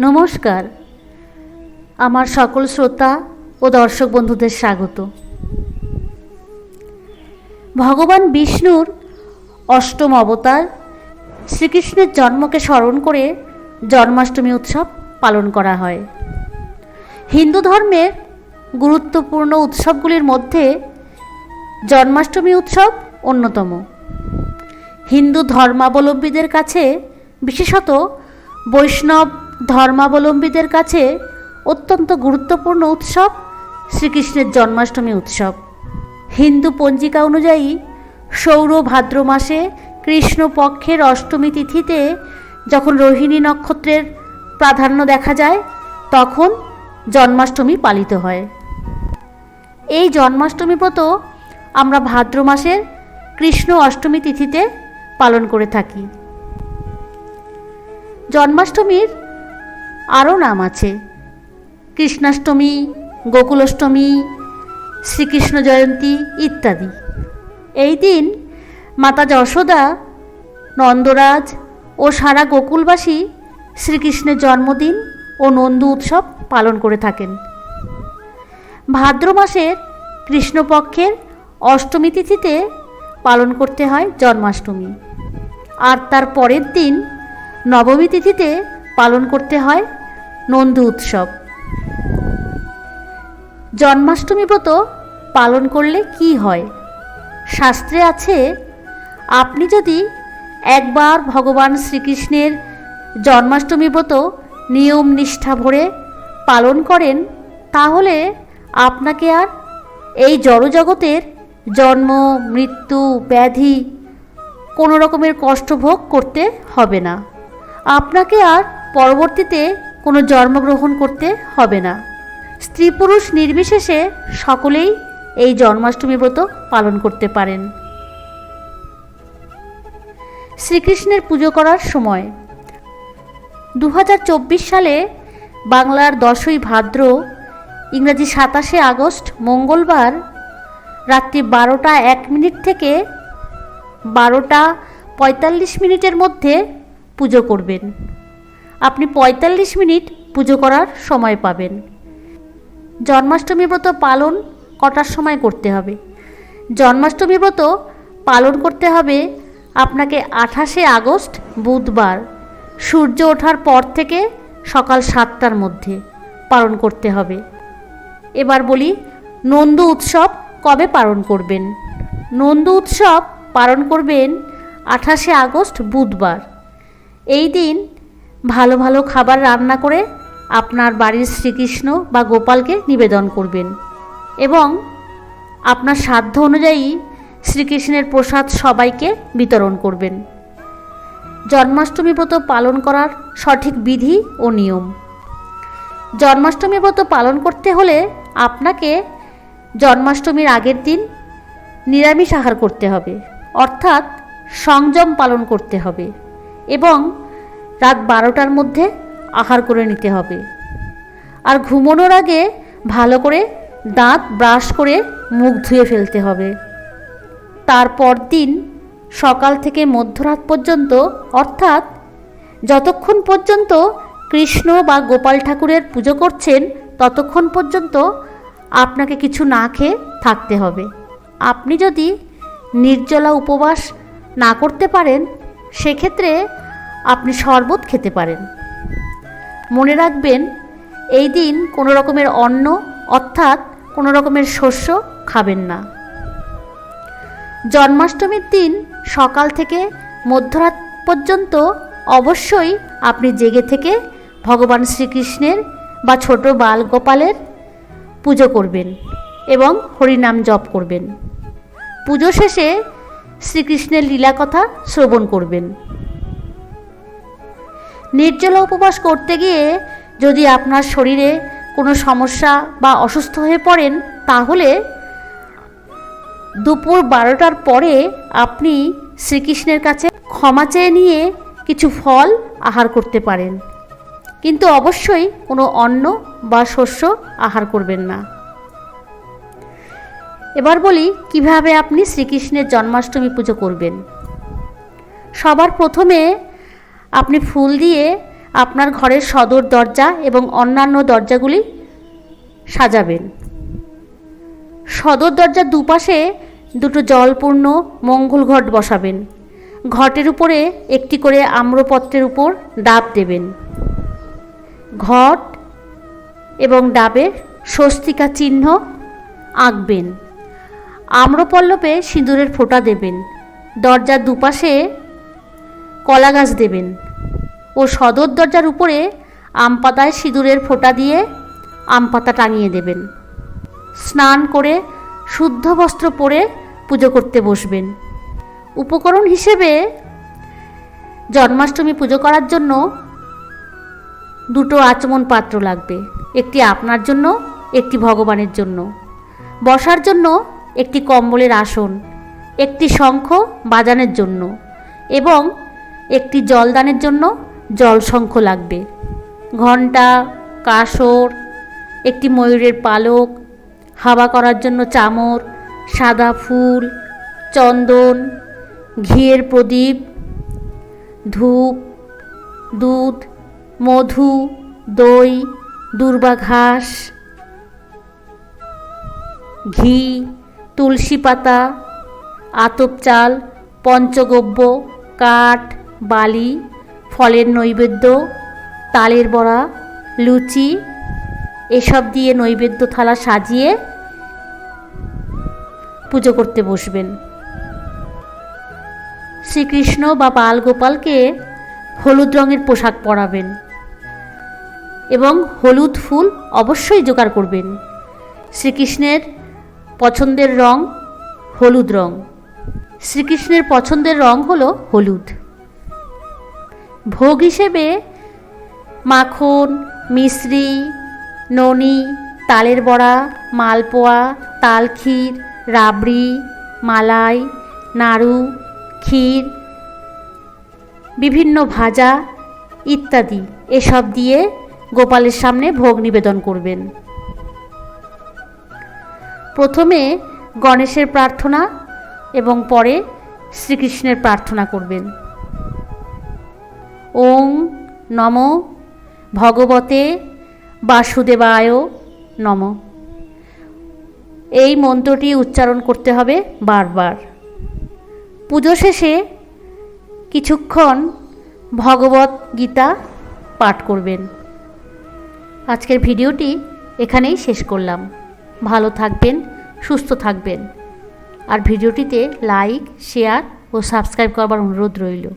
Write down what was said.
নমস্কার। আমার সকল শ্রোতা ও দর্শক বন্ধুদের স্বাগত। ভগবান বিষ্ণুর অষ্টম অবতার শ্রীকৃষ্ণের জন্মকে স্মরণ করে জন্মাষ্টমী উৎসব পালন করা হয়। হিন্দু ধর্মের গুরুত্বপূর্ণ উৎসবগুলির মধ্যে জন্মাষ্টমী উৎসব অন্যতম। হিন্দু ধর্মাবলম্বীদের কাছে বিশেষত বৈষ্ণব ধর্মাবলম্বীদের কাছে অত্যন্ত গুরুত্বপূর্ণ উৎসব শ্রীকৃষ্ণের জন্মাষ্টমী উৎসব। হিন্দু পঞ্জিকা অনুযায়ী সৌর ভাদ্র মাসে কৃষ্ণপক্ষের অষ্টমী তিথিতে যখন রোহিণী নক্ষত্রের প্রাধান্য দেখা যায়, তখন জন্মাষ্টমী পালিত হয়। এই জন্মাষ্টমী ব্রত আমরা ভাদ্র মাসের কৃষ্ণ অষ্টমী তিথিতে পালন করে থাকি। জন্মাষ্টমীর আরও নাম আছে। কৃষ্ণাষ্টমী, গোকুলাষ্টমী, শ্রীকৃষ্ণ জয়ন্তী ইত্যাদি। এই দিন মাতা যশোদা, নন্দরাজ ও সারা গোকুলবাসী শ্রীকৃষ্ণের জন্মদিন ও নন্দু উৎসব পালন করে থাকেন। ভাদ্র মাসের কৃষ্ণপক্ষের অষ্টমী তিথিতে পালন করতে হয় জন্মাষ্টমী। আর তার পরের দিন নবমী তিথিতে পালন করতে হয় নন্দু উৎসব। জন্মাষ্টমী ব্রত পালন করলে কি হয়? শাস্ত্রে আছে, আপনি যদি একবার ভগবান শ্রীকৃষ্ণের জন্মাষ্টমী ব্রত নিয়ম নিষ্ঠা ভরে পালন করেন, তাহলে আপনাকে আর এই জড়জগতের জন্ম, মৃত্যু, ব্যাধি কোনো রকমের কষ্ট ভোগ করতে হবে না। আপনাকে আর পরবর্তীতে কোনো জন্মগ্রহণ করতে হবে না। স্ত্রী পুরুষ নির্বিশেষে সকলেই এই জন্মাষ্টমী ব্রত পালন করতে পারেন। শ্রীকৃষ্ণের পুজো করার সময় দু হাজার চব্বিশ সালে বাংলার দশই ভাদ্র, ইংরাজি সাতাশে আগস্ট, মঙ্গলবার রাত্রি বারোটা এক মিনিট থেকে বারোটা পঁয়তাল্লিশ মিনিটের মধ্যে পুজো করবেন। আপনি পঁয়তাল্লিশ মিনিট পুজো করার সময় পাবেন। জন্মাষ্টমী ব্রত পালন কটার সময় করতে হবে? জন্মাষ্টমী ব্রত পালন করতে হবে আপনাকে আঠাশে আগস্ট বুধবার। সূর্য ওঠার পর থেকে সকাল সাতটার মধ্যে পালন করতে হবে। এবার বলি, নন্দু উৎসব কবে পালন করবেন? নন্দু উৎসব পালন করবেন আঠাশে আগস্ট বুধবার। এই দিন ভালো ভালো খাবার রান্না করে আপনার বাড়ির শ্রীকৃষ্ণ বা গোপালকে নিবেদন করবেন। এবং আপনার সাধ্য অনুযায়ী শ্রীকৃষ্ণের প্রসাদ সবাইকে বিতরণ করবেন। জন্মাষ্টমী ব্রত পালন করার সঠিক বিধি ও নিয়ম। জন্মাষ্টমী ব্রত পালন করতে হলে আপনাকে জন্মাষ্টমীর আগের দিন নিরামিষ আহার করতে হবে, অর্থাৎ সংযম পালন করতে হবে। এবং রাত বারোটার মধ্যে আহার করে নিতে হবে। আর ঘুমানোর আগে ভালো করে দাঁত ব্রাশ করে মুখ ধুয়ে ফেলতে হবে। তারপর দিন সকাল থেকে মধ্যরাত পর্যন্ত, অর্থাৎ যতক্ষণ পর্যন্ত কৃষ্ণ বা গোপাল ঠাকুরের পুজো করছেন, ততক্ষণ পর্যন্ত আপনাকে কিছু না খেয়ে থাকতে হবে। আপনি যদি নির্জলা উপবাস না করতে পারেন, সেক্ষেত্রে আপনি শরবত খেতে পারেন। মনে রাখবেন, এই দিন কোনো রকমের অন্ন অর্থাৎ কোনো রকমের শস্য খাবেন না। জন্মাষ্টমীর দিন সকাল থেকে মধ্যরাত পর্যন্ত অবশ্যই আপনি জেগে থেকে ভগবান শ্রীকৃষ্ণের বা ছোট বাল গোপালের পুজো করবেন এবং হরিনাম জপ করবেন। পুজো শেষে শ্রীকৃষ্ণের লীলাকথা শ্রবণ করবেন। নির্জলা উপবাস করতে গিয়ে যদি আপনার শরীরে কোনো সমস্যা বা অসুস্থ হয়ে পড়েন, তাহলে দুপুর বারোটার পরে আপনি শ্রীকৃষ্ণের কাছে ক্ষমা চেয়ে নিয়ে কিছু ফল আহার করতে পারেন। কিন্তু অবশ্যই কোনো অন্ন বা শস্য আহার করবেন না। এবার বলি, কীভাবে আপনি শ্রীকৃষ্ণের জন্মাষ্টমী পুজো করবেন? সবার প্রথমে আপনি ফুল দিয়ে আপনার ঘরের সদর দরজা এবং অন্যান্য দরজাগুলি সাজাবেন। সদর দরজার দুপাশে দুটো জলপূর্ণ মঙ্গল ঘট বসাবেন। ঘটের উপরে একটি করে আম্রপত্রের উপর ডাব দেবেন। ঘট এবং ডাবে স্বস্তিকা চিহ্ন আঁকবেন। আম্রপল্লবে সিঁদুরের ফোঁটা দেবেন। দরজার দুপাশে কলা গাছ দেবেন। ও সদর দরজার উপরে আম পাতায় সিঁদুরের ফোঁটা দিয়ে আম পাতা টাঙিয়ে দেবেন। স্নান করে শুদ্ধ বস্ত্র পরে পুজো করতে বসবেন। উপকরণ হিসেবে জন্মাষ্টমী পুজো করার জন্য দুটো আচমন পাত্র লাগবে। একটি আপনার জন্য, একটি ভগবানের জন্য। বসার জন্য একটি কম্বলের আসন, একটি শঙ্খ বাজানের জন্য এবং একটি জলদানের জন্য জলশঙ্খ লাগবে। ঘণ্টা, কাসর, একটি ময়ূরের পালক, হাওয়া করার জন্য চামর, সাদা ফুল, চন্দন, ঘিয়ের প্রদীপ, ধূপ, দুধ, মধু, দই, দুর্বা ঘাস, ঘি, তুলসী পাতা, আতপ চাল, পঞ্চগব্য, কাঠ বালি, ফলের নৈবেদ্য, তালের বড়া, লুচি, এসব দিয়ে নৈবেদ্য থালা সাজিয়ে পুজো করতে বসবেন। শ্রীকৃষ্ণ বা বাল গোপালকে হলুদ রঙের পোশাক পরাবেন এবং হলুদ ফুল অবশ্যই জোগাড় করবেন। শ্রীকৃষ্ণের পছন্দের রং হলুদ রং। শ্রীকৃষ্ণের পছন্দের রং হলো হলুদ। ভোগ হিসেবে মাখন মিশ্রি ননি, তালের বড়া, মালপোয়া, তালক্ষীর, রাবড়ি, মালাই, নাড়ু, ক্ষীর, বিভিন্ন ভাজা ইত্যাদি। এসব দিয়ে গোপালের সামনে ভোগ নিবেদন করবেন। প্রথমে গণেশের প্রার্থনা এবং পরে শ্রীকৃষ্ণের প্রার্থনা করবেন। ওং নম ভগবতে বাসুদেবায় নম। এই মন্ত্রটি উচ্চারণ করতে হবে বারবার। পুজো শেষে কিছুক্ষণ ভগবত গীতা পাঠ করবেন। আজকের ভিডিওটি এখানেই শেষ করলাম। ভালো থাকবেন, সুস্থ থাকবেন। আর ভিডিওটিতে লাইক, শেয়ার ও সাবস্ক্রাইব করবার অনুরোধ রইল।